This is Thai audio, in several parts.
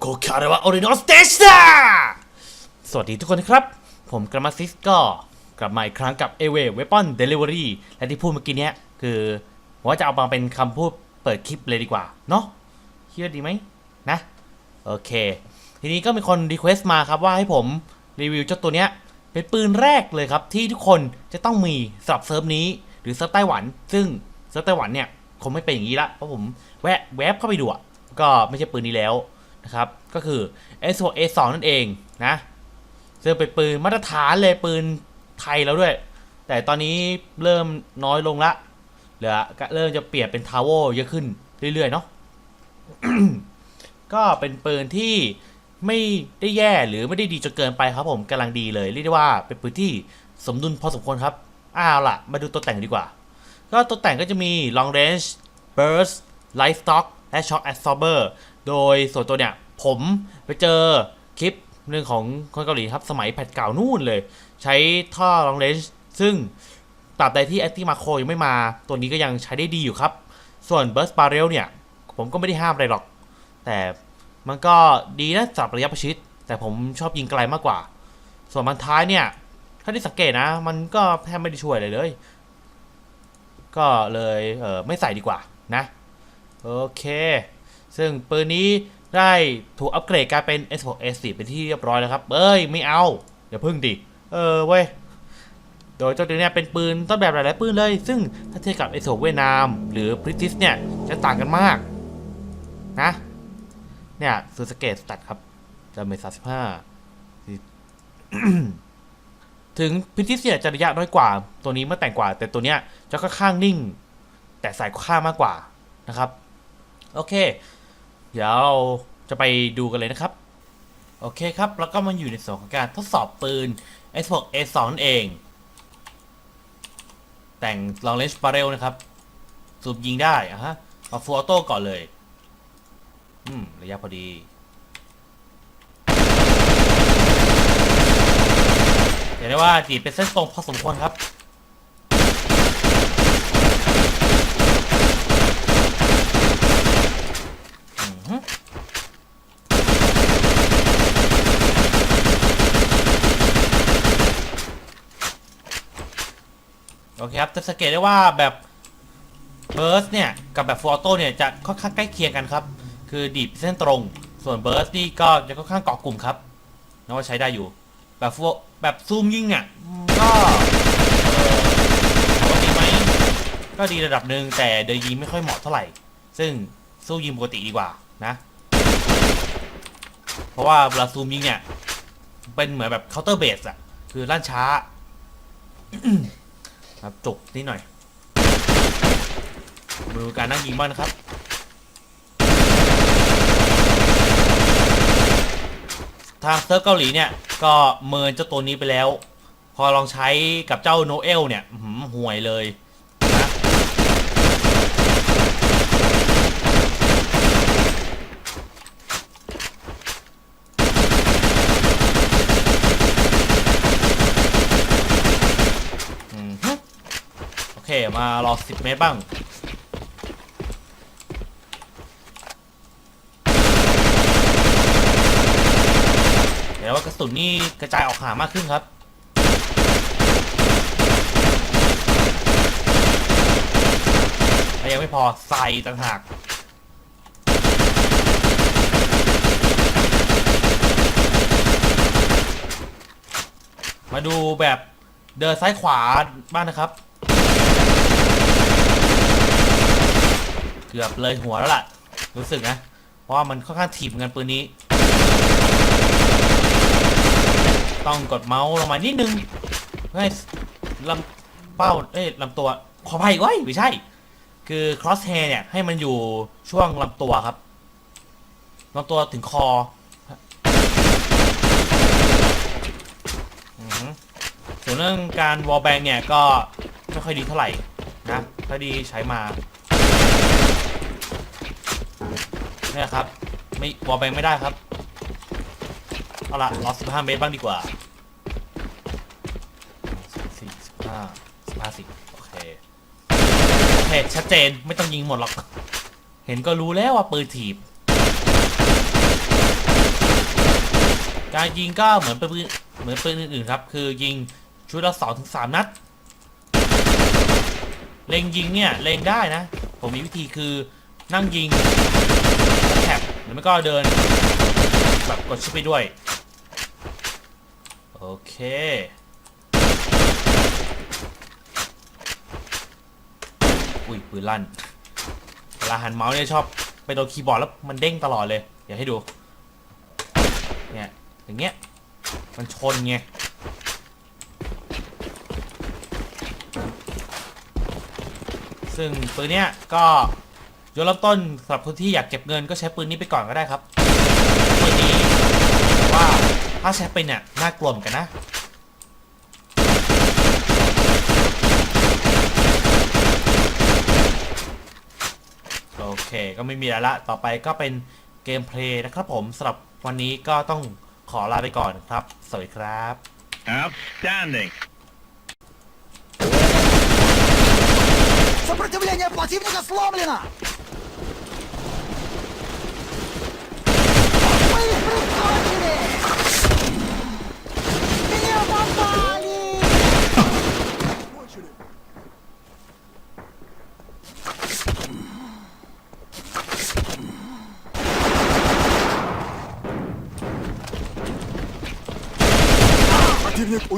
โกคาระวะโอริโนสเตชาสวัสดีทุกคนนะครับ ผมกรามาซิสก็กลับมาอีกครั้งกับ a w a Weapon Delivery และที่พูดเมื่อกี้เนี้ย คือผมว่าจะเอามาเป็นคำพูดเปิดคลิปเลยดีกว่า เนาะคิดว่าดีไหมนะ โอเค ทีนี้ก็มีคนรีเควสต์มาครับว่าให้ผมรีวิวเจ้าตัวเนี้ย เป็นปืนแรกเลยครับ ที่ทุกคนจะต้องมีสำหรับเซิร์ฟนี้ หรือเซิร์ฟไต้หวัน ซึ่งเซิร์ฟไต้หวันเนี่ยคงไม่เป็นอย่างนี้ละเพราะผมแวะแวบเข้าไปดูอะก็ไม่ใช่ปืนนี้แล้ว นะครับ ก็คือ s 6 a 2 นั่นเองนะซึ่งเป็นปืนมาตรฐานเลยปืนไทยแล้วด้วย แต่ตอนนี้เริ่มน้อยลงละเหลือเริ่มจะเปลี่ยนเป็นทาวเวอร์เยอะขึ้นเรื่อยๆเนาะก็เป็นปืนที่ไม่ได้แย่หรือไม่ได้ดีจนเกินไปครับผมกำลังดีเลย เรียกได้ว่าเป็นปืนที่สมดุลพอสมควรครับ อ้าวล่ะ มาดูตัวแต่งดีกว่า ก็ตัวแต่งก็จะมี long range burst light stock และ shock absorber โดยส่วนตัวเนี่ย ผมไปเจอคลิปหนึ่งของคนเกาหลีครับ สมัยแพทเก่านู่นเลย ใช้ท่อ long range ซึ่งตราบใดที่ anti macro ยังไม่มา ตัวนี้ก็ยังใช้ได้ดีอยู่ครับ ส่วน burst barrel เนี่ย ผมก็ไม่ได้ห้ามอะไรหรอก แต่มันก็ดีนะสำหรับระยะประชิด แต่ผมชอบยิงไกลมากกว่า ส่วนมันท้ายเนี่ย ถ้าที่สังเกตนะ มันก็แทบไม่ได้ช่วยอะไรเลย ก็เลยเออไม่ใส่ดีกว่านะ โอเค ซึ่งปืนนี้ ได้ถูกอัปเกรดกลายเป็น S6 S4 เป็นที่เรียบร้อยแล้วครับ เอ้ย ไม่เอาอย่าพึ่งดิ เออเว้ย โดยเจ้าตัวเนี้ยเป็นปืนต้นแบบหลาย ๆ ปืนเลย ซึ่งถ้าเทียบกับ S6 เวียดนาม หรือ British เนี่ย จะต่างกันมากนะ เนี่ยซูสเกตสตัดครับดาเมจสามสิบห้าถึงพิทิเซียจะระยะน้อยกว่า ตัวนี้เมื่อแต่งกว่า แต่ตัวเนี้ยจะค่อนข้างนิ่ง แต่ใส่ค่ามากกว่านะครับ โอเค เดี๋ยวเราจะไปดูกันเลยนะครับ โอเคครับ แล้วก็มาอยู่ในส่วนของการทดสอบปืน S6 A2 นั่นเอง แต่ง long range barrel นะครับ สูบยิงได้อะฮะเอาฟูออโต้ก่อนเลย อืม ระยะพอดี เห็นได้ว่าดีดเป็นเส้นตรงพอสมควรครับ อือฮึโอ เคครับจะสังเกตได้ว่าแบบเบิร์สเนี่ยกับแบบฟูออโต้เนี่ยจะค่อนข้างใกล้เคียงกันครับ คือดีดเส้นตรง ส่วนเบิร์สนี่ก็จะค่อนข้างเกาะกลุ่มครับนับว่าใช้ได้อยู่ แบบฟูแบบซูมยิงอะอืมก็เอ่อว่าดีไหมก็ดีระดับหนึ่งแต่เดยยิงไม่ค่อยเหมาะเท่าไหร่ ซึ่งสู้ยิงปกติดีกว่านะ เพราะว่าเวลาซูมยิงเนี่ย เป็นเหมือนแบบเคาน์เตอร์เบสอะคือลั่นช้า ครับจบนิดหน่อยมาดูการนั่งยิงบ้างนะครับทางเซิร์ฟเกาหลีเนี่ย ก็เมินเจ้าตัวนี้ไปแล้ว พอลองใช้กับเจ้าโนเอลเนี่ยห่วยเลยนะอืมฮึโอเค มารอ10เมตรบ้างเดี๋ยวว่ากระสุนนี่กระจายออกหามากขึ้นครับยังไม่พอใส่ต่างหากมาดูแบบเดินซ้ายขวาบ้างนะครับ เกือบเลยหัวแล้วล่ะ รู้สึกนะ เพราะว่ามันค่อนข้างถีบเงินปืนนี้ ต้องกดเมาส์ลงมานิดนึงเพื่อให้ลำเป้าเอ้ยลำตัว ขออภัยเว้ยไม่ใช่ คือ cross hair เนี่ย ให้มันอยู่ช่วงลำตัวครับลำตัวถึงคอส่วนเรื่องการวอลแบงเนี่ยก็ไม่ค่อยดีเท่าไหร่นะถ้าดีใช้มา เนี่ยครับ ไม่วอลแบงไม่ได้ครับ เอาละรอ15เมตรบ้างดีกว่าสี่สิบห้าสิบห้าสิบโอเค โอเค ชัดเจนไม่ต้องยิงหมดหรอก เห็นก็รู้แล้วว่าปืนถีบ การยิงก็เหมือนปืนเหมือนปืนอื่นๆครับ คือยิงชุดละสองถึงสามนัด เล็งยิงเนี่ย เล็งได้นะ ผมมีวิธีคือนั่งยิง ก็เดินแบบกดชิปไปด้วย โอเคอุ้ยปืนลั่นเวลาหันเมาส์เนี่ยชอบไปโดนคีย์บอร์ดแล้วมันเด้งตลอดเลย เดี๋ยวให้ดู เนี่ยอย่างเงี้ย มันชนไง ซึ่งปืนเนี้ยก็ ดี๋ยวเริ่มต้นสำหรับคนที่อยากเก็บเงินก็ใช้ปืนนี้ไปก่อนก็ได้ครับปืนนี้ว่าถ้าใช้ไปเนี่ยน่ากลัวเหมือนกันนะโอเคก็ไม่มีอะไรละต่อไปก็เป็นเกมเพลย์นะครับผมสำหรับวันนี้ก็ต้องขอลาไปก่อนครับ สวัสดีครับ Outstanding. Сопротивление противника сломлено!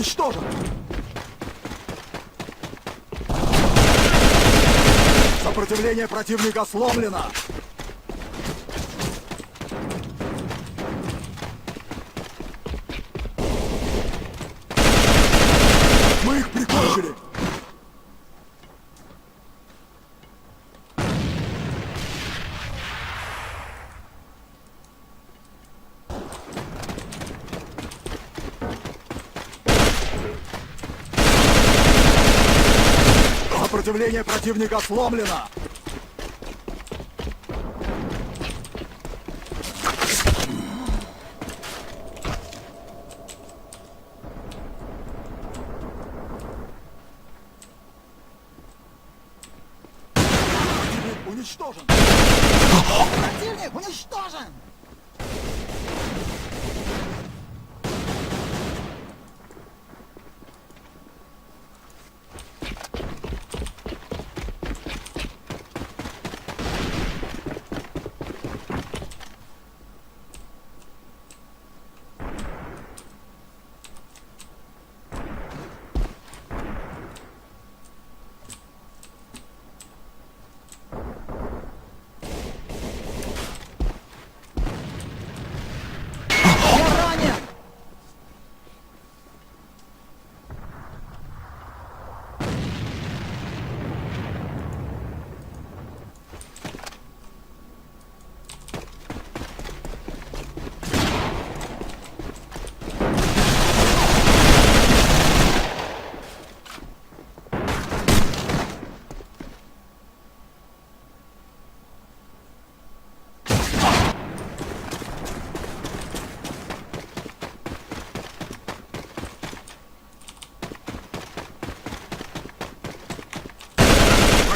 Уничтожен! Сопротивление противника сломлено! Мы их прикончили! Сопротивление противника сломлено!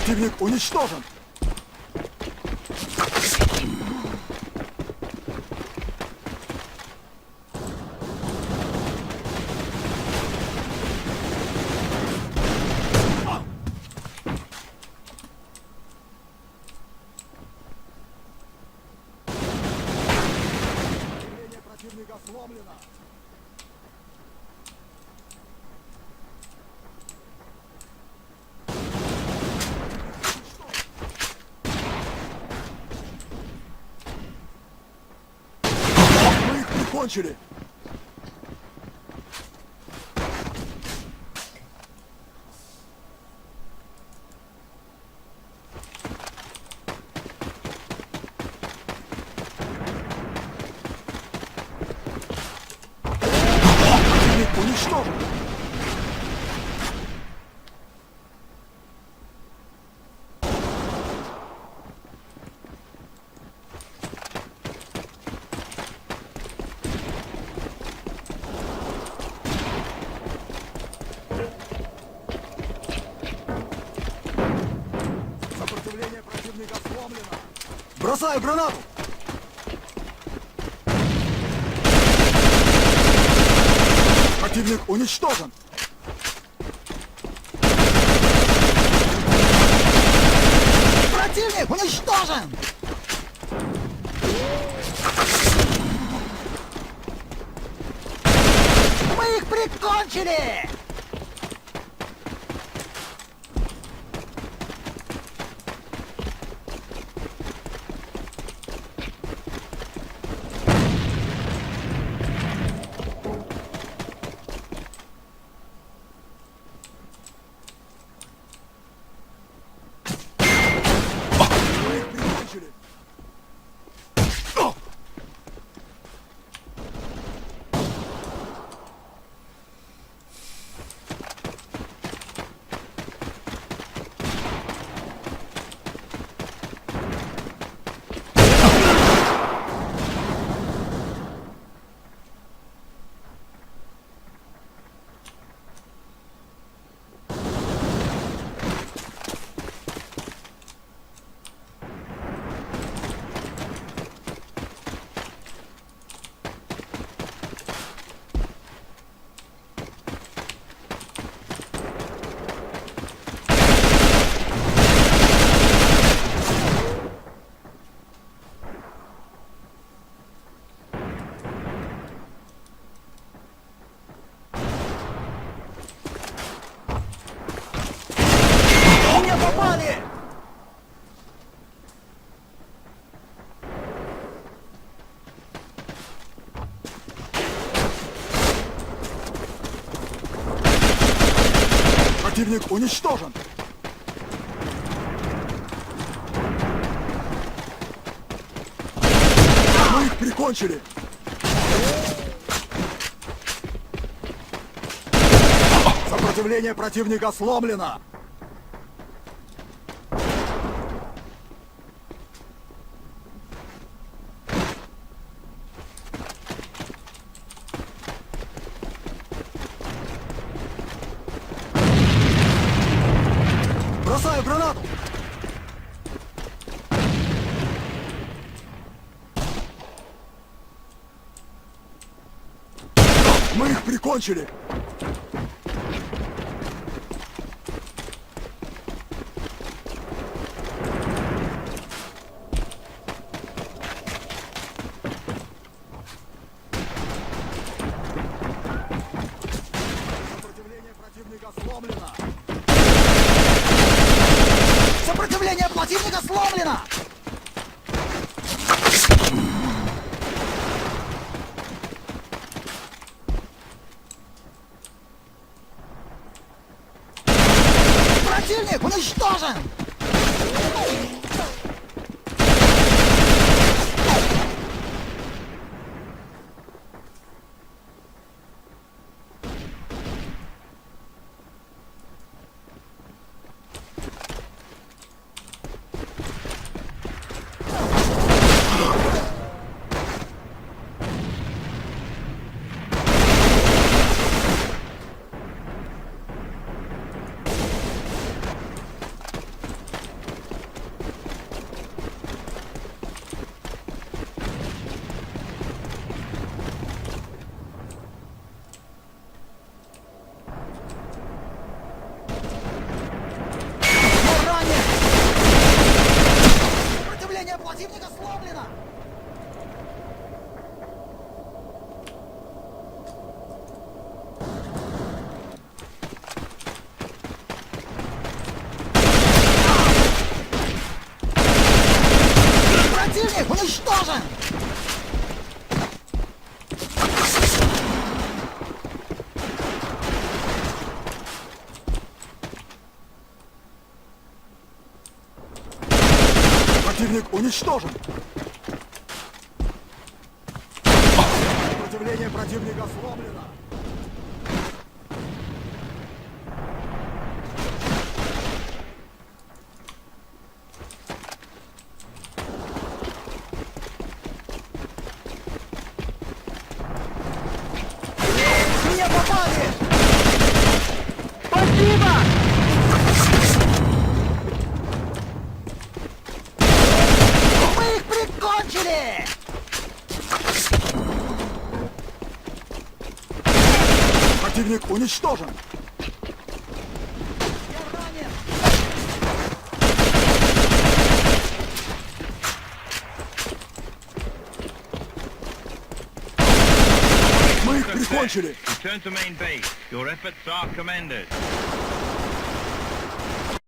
Kötü büyük wanted it. Бросаю гранату! Противник уничтожен. Противник уничтожен! Мы их прикончили! Мы их прикончили. Меня попали! Противник уничтожен. Мы их прикончили. Сопротивление противника сломлено. Бросаю гранату. Мы их прикончили. 放下 Противник уничтожен. Сопротивление противника сломлено. Противник уничтожен. Я ранен! Мы их прикончили. Return to main base. Your efforts are commended.